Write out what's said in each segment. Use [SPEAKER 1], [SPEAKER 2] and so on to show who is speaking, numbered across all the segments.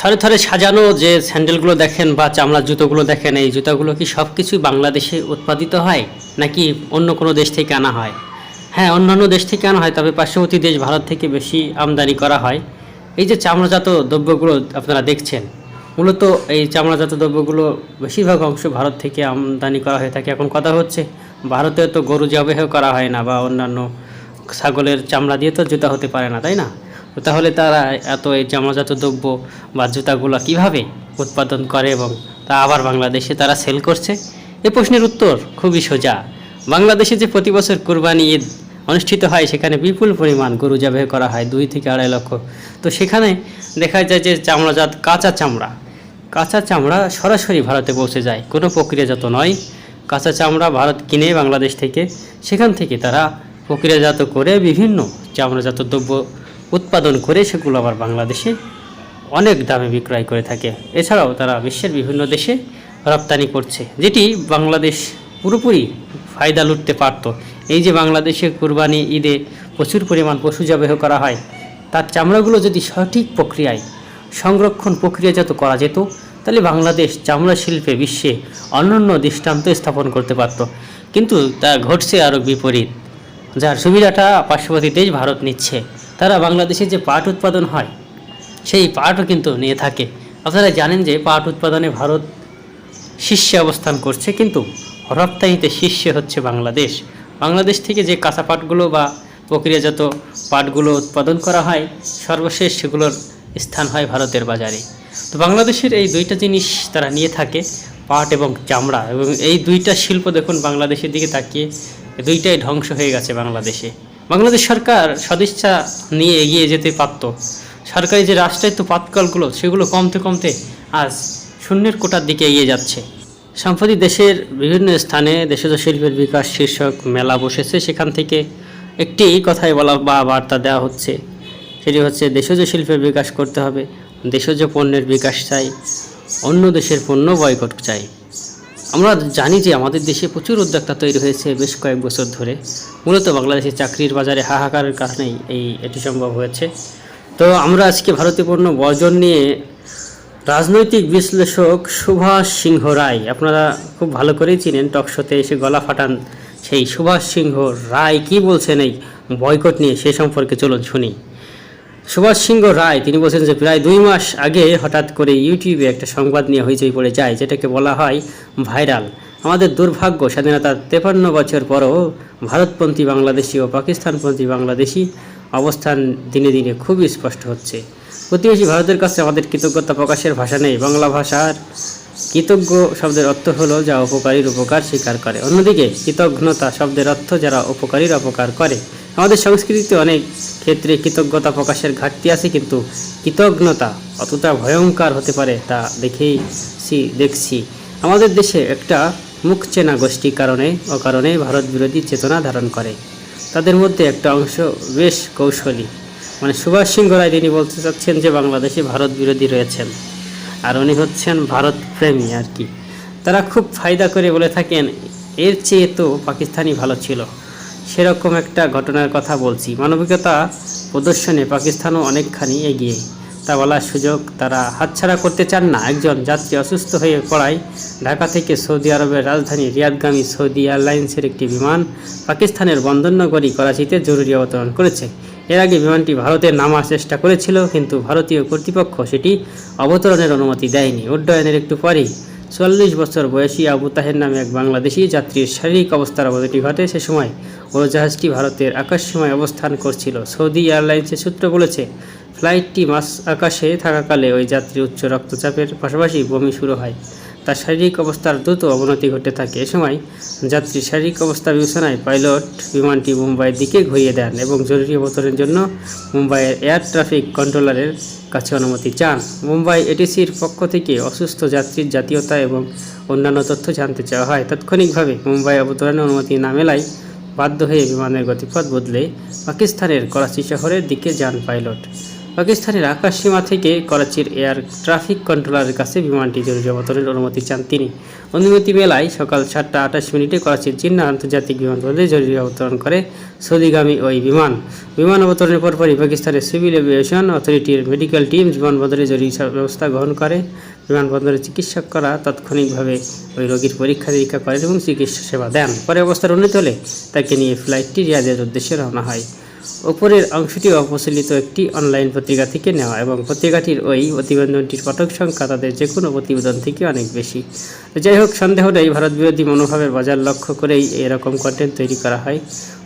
[SPEAKER 1] থরে থরে সাজানো যে স্যান্ডেলগুলো দেখেন বা চামড়ার জুতোগুলো দেখেন, এই জুতাগুলো কি সব কিছুই বাংলাদেশে উৎপাদিত হয় নাকি অন্য কোনো দেশ থেকে আনা হয়? হ্যাঁ অন্যান্য দেশ থেকে আনা হয়, তবে পার্শ্ববর্তী দেশ ভারত থেকে বেশি আমদানি করা হয়। এই যে চামড়াজাত দ্রব্যগুলো আপনারা দেখছেন, মূলত এই চামড়াজাত দ্রব্যগুলো বেশিরভাগ অংশ ভারত থেকে আমদানি করা হয়ে থাকে। এখন কথা হচ্ছে ভারতে তো গরু জবেহ করা হয় না বা অন্যান্য ছাগলের চামড়া দিয়ে তো জুতা হতে পারে না, তাই না? তাহলে তারা এত এই চামড়াজাত দ্রব্য বা জুতাগুলো কীভাবে উৎপাদন করে এবং তা আবার বাংলাদেশে তারা সেল করছে? এ প্রশ্নের উত্তর খুবই সোজা। বাংলাদেশে যে প্রতি বছর কোরবানি ঈদ অনুষ্ঠিত হয়, সেখানে বিপুল পরিমাণ গরু জবাই করা হয়, দুই থেকে আড়াই লক্ষ। তো সেখানে দেখা যায় যে চামড়াজাত কাঁচা চামড়া। কাঁচা চামড়া সরাসরি ভারতে পৌঁছে যায়। কোনো প্রক্রিয়াজাত নয়। কাঁচা চামড়া ভারত কিনে বাংলাদেশ থেকে, সেখান থেকে তারা প্রক্রিয়াজাত করে বিভিন্ন চামড়াজাত দ্রব্য উৎপাদন করে সেগুলো আবার বাংলাদেশে অনেক দামে বিক্রয় করে থাকে। এছাড়াও তারা বিশ্বের বিভিন্ন দেশে রপ্তানি করছে, যেটি বাংলাদেশ পুরোপুরি ফায়দা লুটতে পারত। এই যে বাংলাদেশে কুরবানি ঈদে প্রচুর পরিমাণ পশু জবাই করা হয়, তার চামড়াগুলো যদি সঠিক প্রক্রিয়ায় সংরক্ষণ প্রক্রিয়াজাত করা যেত, তাহলে বাংলাদেশ চামড়া শিল্পে বিশ্বে অনন্য দৃষ্টান্ত স্থাপন করতে পারত। কিন্তু তা ঘটছে আরও বিপরীত, যার সুবিধাটা পার্শ্ববর্তী দেশ ভারত নিচ্ছে। তারা বাংলাদেশে যে পাট উৎপাদন হয়, সেই পাটও কিন্তু নিয়ে থাকে। আপনারা জানেন যে পাট উৎপাদনে ভারত শীর্ষে অবস্থান করছে, কিন্তু রপ্তানিতে শীর্ষে হচ্ছে বাংলাদেশ। বাংলাদেশ থেকে যে কাঁচা পাটগুলো বা প্রক্রিয়াজাত পাটগুলো উৎপাদন করা হয়, সর্বশেষ সেগুলোর স্থান হয় ভারতের বাজারে। তো বাংলাদেশের এই দুইটা জিনিস তারা নিয়ে থাকে, পাট এবং চামড়া। এবং এই দুইটা শিল্প দেখুন বাংলাদেশের দিকে তাকিয়ে, দুইটাই ধ্বংস হয়ে গেছে বাংলাদেশে। বাংলাদেশ সরকার সদিচ্ছা নিয়ে এগিয়ে যেতে পারত। সরকারি যে রাষ্ট্রায়ত্ত পাতকালগুলো সেগুলো কমতে কমতে আজ শূন্যের কোটার দিকে এগিয়ে যাচ্ছে। সম্প্রতি দেশের বিভিন্ন স্থানে দেশজ শিল্পের বিকাশ শীর্ষক মেলা বসেছে। সেখান থেকে একটি কথাই বলা বা বার্তা দেওয়া হচ্ছে। সেটি হচ্ছে, দেশজ শিল্পের বিকাশ করতে হবে। দেশজ পণ্যের বিকাশ চাই। অন্য দেশের পণ্য বয়কট চাই। আমরা জানি যে আমাদের দেশে প্রচুর উদ্যোক্তা তৈরি হয়েছে বেশ কয়েক বছর ধরে। মূলত বাংলাদেশের চাকরির বাজারে হাহাকারের কারণেই এই, এটি সম্ভব হয়েছে। তো আমরা আজকে ভারতীয় পণ্য বর্জন নিয়ে রাজনৈতিক বিশ্লেষক সুভাষ সিংহ রায়, আপনারা খুব ভালো করেই চিনেন টকশোতে এসে গলা ফাটান সেই সুভাষ সিংহ রায় কি বলছেন এই বয়কট নিয়ে সে সম্পর্কে চলুন শুনি। সুভাষ সিংহ রায়, তিনি বলছেন যে প্রায় দুই মাস আগে হঠাৎ করে ইউটিউবে একটা সংবাদ নিয়ে হইচই পড়ে যায়, যেটাকে বলা হয় ভাইরাল। আমাদের দুর্ভাগ্য, স্বাধীনতার তেপান্ন বছর পরও ভারতপন্থী বাংলাদেশি ও পাকিস্তানপন্থী বাংলাদেশি অবস্থান দিনে দিনে খুবই স্পষ্ট হচ্ছে। প্রতিবেশী ভারতের কাছে আমাদের কৃতজ্ঞতা প্রকাশের ভাষা নেই, বাংলা ভাষার কৃতজ্ঞ শব্দের অর্থ হলো যা উপকারীর উপকার স্বীকার করে। অন্যদিকে কৃতজ্ঞতা শব্দের অর্থ যারা উপকারীর অপকার করে আমাদের সংস্কৃতিতে অনেক ক্ষেত্রে কৃতজ্ঞতা প্রকাশের ঘাটতি আছে, কিন্তু কৃতজ্ঞতা অতটা ভয়ঙ্কর হতে পারে তা দেখেইছি দেখছি। আমাদের দেশে একটা মুখ চেনা গোষ্ঠী কারণে অকারণে ভারত বিরোধী চেতনা ধারণ করে। তাদের মধ্যে একটা অংশ বেশ কৌশলী। মানে সুভাষ সিংহ রায় তিনি বলতে চাচ্ছেন যে বাংলাদেশে ভারত বিরোধী রয়েছেন। আর উনি হচ্ছেন ভারত প্রেমী আর কি। তারা খুব ফায়দা করে বলে থাকেন, এর চেয়ে তো পাকিস্তানি ভালো ছিল। সেরকম একটা ঘটনার কথা বলছি। মানবিকতা প্রদর্শনে পাকিস্তানও অনেকখানি এগিয়ে। তা বলার সুযোগ তারা হাতছাড়া করতে চান না। একজন যাত্রী অসুস্থ হয়ে পড়ায় ঢাকা থেকে সৌদি আরবের রাজধানী রিয়াদগামী সৌদি এয়ারলাইন্সের একটি বিমান পাকিস্তানের বন্দরনগরী, করাচিতে জরুরি অবতরণ করেছে। এর আগে বিমানটি ভারতে নামার চেষ্টা করেছিল, কিন্তু ভারতীয় কর্তৃপক্ষ সেটি অবতরণের অনুমতি দেয়নি। উড্ডয়নের একটু পরেই চল্লিশ বছর বয়সী আবু তাহের নামে এক বাংলাদেশি যাত্রীর শারীরিক অবস্থার অবনতি ঘটে সে সময় উড়োজাহাজটি ভারতের আকাশসীমায় অবস্থান করছিল। সৌদি এয়ারলাইন্সের সূত্র বলেছে, ফ্লাইটটি মাস আকাশে থাকাকালে ওই যাত্রীর উচ্চ রক্তচাপের পাশাপাশি বমি শুরু হয়। তার শারীরিক অবস্থার দ্রুত অবনতি ঘটতে থাকে। এ সময় যাত্রীর শারীরিক অবস্থা বিবেচনায় পাইলট বিমানটি মুম্বাইয়ের দিকে ঘুরিয়ে দেন এবং জরুরি অবতরণের জন্য মুম্বাইয়ের এয়ার ট্রাফিক কন্ট্রোলারের কাছে অনুমতি চান। মুম্বাই এটিসির পক্ষ থেকে অসুস্থ যাত্রীর জাতীয়তা এবং অন্যান্য তথ্য জানতে চাওয়া হয়। তাৎক্ষণিকভাবে মুম্বাই অবতরণের অনুমতি না মেলায় বাধ্য হয়ে বিমানের গতিপথ বদলে পাকিস্তানের করাচি শহরের দিকে যান পাইলট। পাকিস্তানের আকাশ সীমা থেকে করাচির এয়ার ট্রাফিক কন্ট্রোলারের কাছে বিমানটি জরুরি অবতরণের অনুমতি চান তিনি। অনুমতি মেলায় সকাল সাতটা আঠাশ মিনিটে করাচির জিন্না আন্তর্জাতিক বিমানবন্দরে জরুরি অবতরণ করে সৌদিগামী ওই বিমান। বিমান অবতরণের পরপরই পাকিস্তানের সিভিল এভিয়েশন অথরিটির মেডিকেল টিম বিমানবন্দরে জরুরি ব্যবস্থা গ্রহণ করে। বিমানবন্দরে চিকিৎসকরা তাৎক্ষণিকভাবে ওই রোগীর পরীক্ষা নিরীক্ষা করেন এবং চিকিৎসা সেবা দেন। পরে অবস্থার উন্নতি হলে তাকে নিয়ে ফ্লাইটটি রিয়াদের উদ্দেশ্যে রওনা হয়। ওপরের অংশটি অপ্রচলিত একটি অনলাইন পত্রিকা থেকে নেওয়া এবং পত্রিকাটির ওই প্রতিবেদনটির পাঠক সংখ্যা তাদের যে কোনো প্রতিবেদন থেকে অনেক বেশি। যাই হোক, সন্দেহ নেই, ভারত বিরোধী মনোভাবের বাজার লক্ষ্য করেই এরকম কন্টেন্ট তৈরি করা হয়।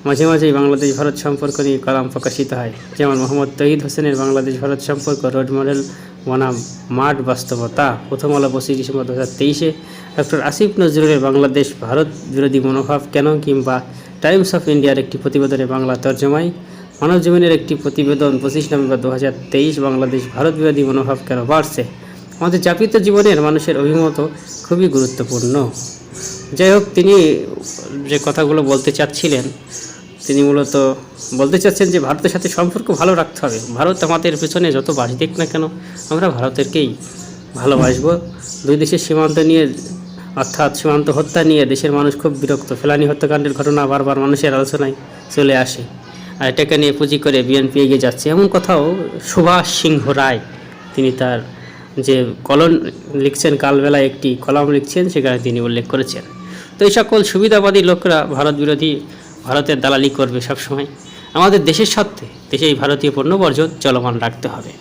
[SPEAKER 1] মাঝে মাঝেই বাংলাদেশ ভারত সম্পর্ক নিয়ে কলাম প্রকাশিত হয়। যেমন মোহাম্মদ তহিদ হোসেনের বাংলাদেশ ভারত সম্পর্ক রোড মডেল বনাম মাঠ বাস্তবতা, প্রথম আলো পঁচিশ ডিসেম্বর দু হাজার তেইশে। ডক্টর আসিফ নজরুলের বাংলাদেশ ভারত বিরোধী মনোভাব কেন কিংবা টাইমস অফ ইন্ডিয়ার একটি প্রতিবেদনে বাংলা তর্জমায়, মানব জীবনের একটি প্রতিবেদন পঁচিশ নভেম্বর দু হাজার তেইশ বাংলাদেশ ভারত বিরোধী মনোভাব কেন বাড়ছে? আমাদের যাপিত জীবনের মানুষের অভিমত খুবই গুরুত্বপূর্ণ। যাই হোক, তিনি যে কথাগুলো বলতে চাচ্ছিলেন, তিনি মূলত বলতে চাচ্ছেন যে ভারতের সাথে সম্পর্ক ভালো রাখতে হবে। ভারত আমাদের পেছনে যত বাড়ি দিক না কেন, আমরা ভারতেরকেই ভালোবাসবো। দুই দেশের সীমান্ত নিয়ে অর্থাৎ সীমান্ত হত্যা নিয়ে দেশের মানুষ খুব বিরক্ত। ফেলানি হত্যাকাণ্ডের ঘটনা বারবার মানুষের আলোচনায় চলে আসে আর এটাকে নিয়ে পুঁজি করে বিএনপি এগিয়ে যাচ্ছে। এমন কথাও সুভাষ সিংহ রায়, তিনি তার যে কলম লিখছেন, কালবেলায় একটি কলাম লিখছেন, সেখানে তিনি উল্লেখ করেছেন। তো এই সকল সুবিধাবাদী লোকরা ভারত বিরোধী, ভারতের দালালি করবে সবসময়। আমাদের দেশের সত্ত্বে দেশে এই ভারতীয় পণ্য বর্জন চলমান রাখতে হবে।